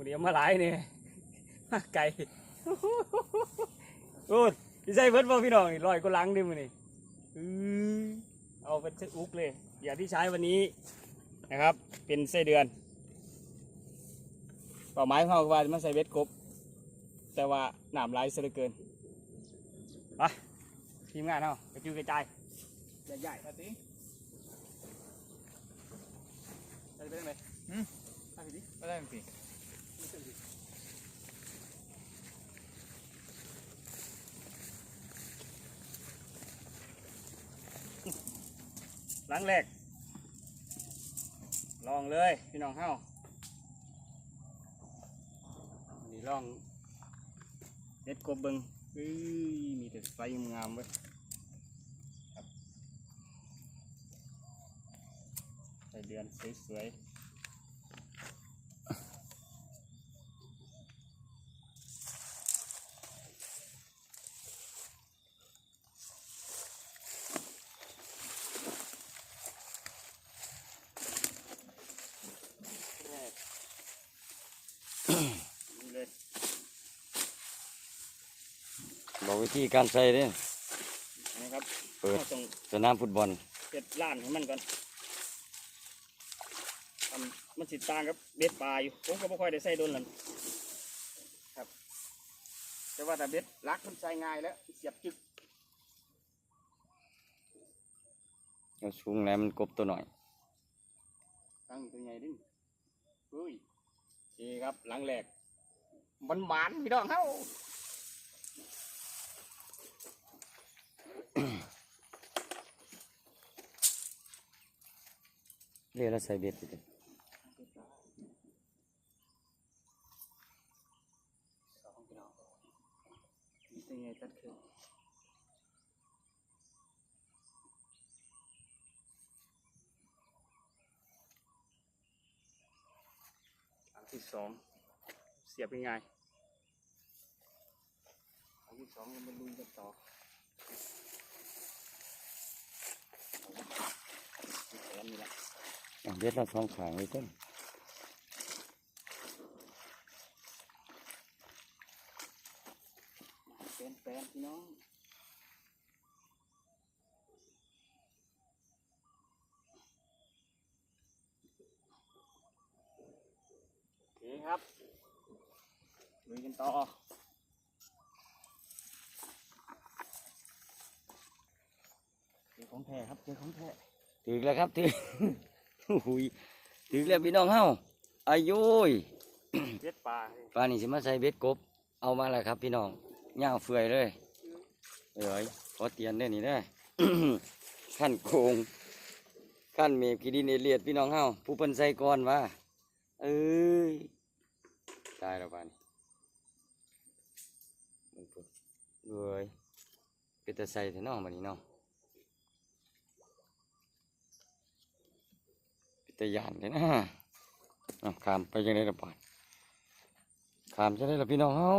บุเดียวมาหลายนี่มาไก่โอ้ยพี่ใส่เบิดบ่พี่น้องนี่ลอยก็ลังดิมือนี่อื้อเอาเป็นเส้นอุกเลยอย่างที่ใช้วันนี้นะครับ เป็นไส้เดือนเป้าหมายของเราคือว่าจะมาใส่เบ็ดกบ แต่ว่าหนามหลายเสียเหลือเกินไปทีมงานเรากระจุยกระจายใหญ่ๆครับสิใส่ไปได้ไหมหืมใส่ไปดิไม่ได้สิห ลังแรก ลองเลยพี่น้องเฮานี่ลองเน็ดกบเบิงเอ้ยมีแต่ไฟงามเว้ยใส่เดือนสวยๆแรก นี่เลย บอก วิธีการใส่เด้นะครับเปิดเราต้องสนามฟุตบอลเก็ดล้านให้มันก่อนทำมันสิต่างกับเบ็ดปลาอยู่ผมก็ไม่ค่อยได้ใส่โดนหลังครับ แต่ว่าแต่เบ็ดลักมันใส่ง่ายแล้วเสียบจึกเอาสูงแล้วมันกบตัวหน่อยตั้งตัวใหญ่ดึงเฮ้ยโอเคครับหลังแหลกมันหมานพี่น้องเฮา เรียกแล้วใส่เบ็ดไปเด้สองพี่น้องมีตัวใหญ่ตัดขึ้นอันที่สองเสียบง่ายๆอันที่สองเรามาลุยกันต่อแขนนี่แหละ เอาเบ็ดเราสองขางเลยต้นเป็นแฟนพี่น้องโอเคครับลุยกันต่อเจอของแท้ครับเจอของแท้ถึกแล้วครับถึก หุยถึกแล้วพี่น้องเฮาอายุยเบ็ดปลาเฮ้ยปลานี่สิมาใส่เบ็ดกบ เอามาแล้วครับ พี่น้องย่างเฟื่อยเลยเอ้ยขอเตียนได้อนี่ได้อขั้นโคงขั้นเมฆกีดินเอเลียดพี่น้องเฮาผู้เปิ้นใส่ก่อนว่าเอ้ยตายแล้วปานนี้มันพุ่นเอ้ยเป็นตาใส่แท้เน้องบัดนี้เนาะเป็น ตยานเลยนะขามไปยังไงละปานขามจะได้ละพี่น้องเฮา